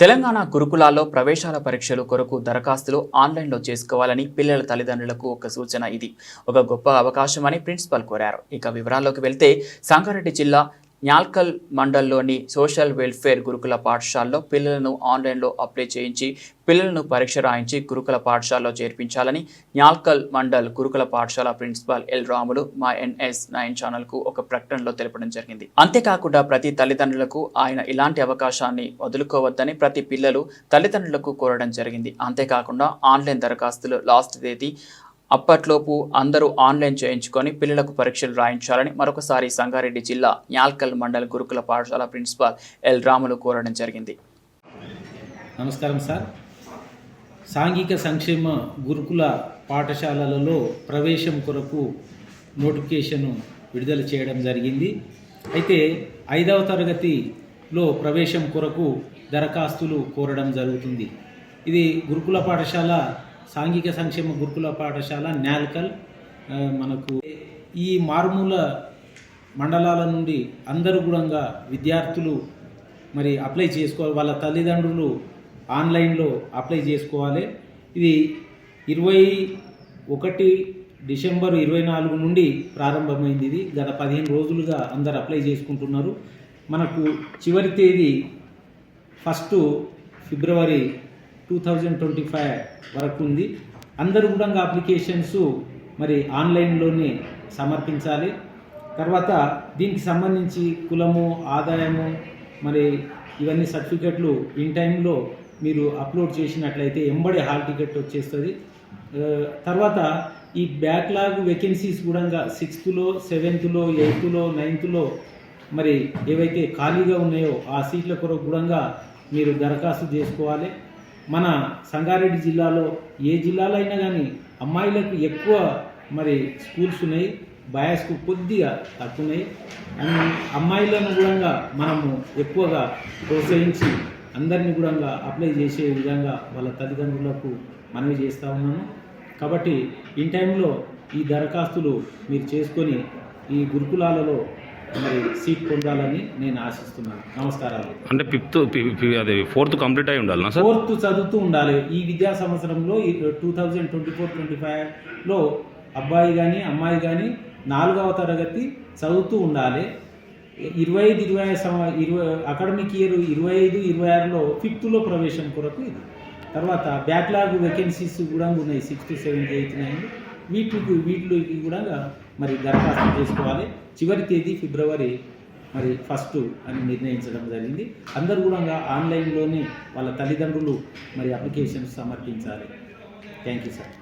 తెలంగాణ గురుకులాల్లో ప్రవేశాల పరీక్షలు కొరకు దరఖాస్తులు ఆన్లైన్లో చేసుకోవాలని పిల్లల తల్లిదండ్రులకు ఒక సూచన ఇది. ఒక గొప్ప అవకాశమని ప్రిన్సిపల్ కోరారు. ఇక వివరాల్లోకి వెళ్తే సంగారెడ్డి జిల్లా న్యాల్కల్ మండల్లోని సోషల్ వెల్ఫేర్ గురుకుల పాఠశాలలో పిల్లలను ఆన్లైన్లో అప్లై చేయించి పిల్లలను పరీక్ష రాయించి గురుకుల పాఠశాలలో చేర్పించాలని న్యాల్కల్ మండల్ గురుకుల పాఠశాల ప్రిన్సిపాల్ ఎల్ రాములు మా ఎన్ఎస్ నైన్ ఛానల్కు ఒక ప్రకటనలో తెలపడం జరిగింది. అంతేకాకుండా ప్రతి తల్లిదండ్రులకు ఆయన ఇలాంటి అవకాశాన్ని వదులుకోవద్దని ప్రతి పిల్లలు తల్లిదండ్రులకు కోరడం జరిగింది. అంతేకాకుండా ఆన్లైన్ దరఖాస్తులు లాస్ట్ తేదీ అప్పట్లోపు అందరూ ఆన్లైన్ చేయించుకొని పిల్లలకు పరీక్షలు రాయించాలని మరొకసారి సంగారెడ్డి జిల్లా న్యాల్కల్ మండల్ గురుకుల పాఠశాల ప్రిన్సిపాల్ ఎల్ రాములు కోరడం జరిగింది. నమస్కారం సార్. సాంఘిక సంక్షేమ గురుకుల పాఠశాలలలో ప్రవేశం కొరకు నోటిఫికేషన్ విడుదల చేయడం జరిగింది. అయితే ఐదవ తరగతిలో ప్రవేశం కొరకు దరఖాస్తులు కోరడం జరుగుతుంది. ఇది గురుకుల పాఠశాల సాంఘిక సంక్షేమ గురుకుల పాఠశాల న్యాల్కల్ మనకు ఈ మారుమూల మండలాల నుండి అందరూ కూడా విద్యార్థులు మరి అప్లై చేసుకోవాలి వాళ్ళ తల్లిదండ్రులు ఆన్లైన్లో అప్లై చేసుకోవాలి. ఇది ఇరవై ఒకటి డిసెంబర్ ఇరవై నాలుగు నుండి ప్రారంభమైంది ఇది. గత పదిహేను రోజులుగా అందరు అప్లై చేసుకుంటున్నారు. మనకు చివరి తేదీ first February two thousand twenty five వరకు ఉంది. అందరూ కూడా అప్లికేషన్స్ మరి ఆన్లైన్లోనే సమర్పించాలి. తర్వాత దీనికి సంబంధించి కులము ఆదాయము మరి ఇవన్నీ సర్టిఫికెట్లు ఇన్ టైంలో మీరు అప్లోడ్ చేసినట్లయితే ఎంబడి హాల్ టికెట్ వచ్చేస్తుంది. తర్వాత ఈ బ్యాక్లాగ్ వేకెన్సీస్ కూడా సిక్స్త్లో సెవెంత్లో ఎయిత్లో నైన్త్లో మరి ఏవైతే ఖాళీగా ఉన్నాయో ఆ సీట్ల కొరకు కూడా మీరు దరఖాస్తు చేసుకోవాలి. మన సంగారెడ్డి జిల్లాలో ఏ జిల్లాలో అయినా కానీ అమ్మాయిలకు ఎక్కువ మరి స్కూల్స్ ఉన్నాయి బయాస్కు కొద్దిగా తక్కువన్నాయి. అండ్ అమ్మాయిలను కూడా మనము ఎక్కువగా ప్రోత్సహించి అందరినీ కూడా అప్లై చేసే విధంగా వాళ్ళ తల్లిదండ్రులకు మనవి చేస్తూ ఉన్నాను. కాబట్టి ఇన్ టైంలో ఈ దరఖాస్తులు మీరు చేసుకొని ఈ గురుకులాలలో మరి సీట్ పొందాలని నేను ఆశిస్తున్నాను. నమస్కారాలు. అంటే ఫిఫ్త్ అది ఫోర్త్ కంప్లీట్ అయి ఉండాలి సార్? ఫోర్త్ చదువుతూ ఉండాలి. ఈ విద్యా సంవత్సరంలో two thousand twenty four twenty ఫైవ్లో అబ్బాయి కానీ అమ్మాయి కానీ నాలుగవ తరగతి చదువుతూ ఉండాలి. ఇరవై ఐదు ఇరవై ఇరవై అకాడమిక్ ఇయర్ ఇరవై ఐదు ఇరవై ఆరులో ఫిఫ్త్లో ప్రవేశం కొరకు ఇది. తర్వాత బ్యాక్లాగ్ వేకెన్సీస్ కూడా ఉన్నాయి సిక్స్త్ సెవెంత్ ఎయిత్ నైన్ వీటికి వీటికి కూడా మరి దరఖాస్తు చేసుకోవాలి. చివరి తేదీ ఫిబ్రవరి మరి ఫస్ట్ అని నిర్ణయించడం జరిగింది. అందరూ కూడా ఆన్లైన్లోనే వాళ్ళ తల్లిదండ్రులు మరి అప్లికేషన్స్ సమర్పించాలి. Thank you sir.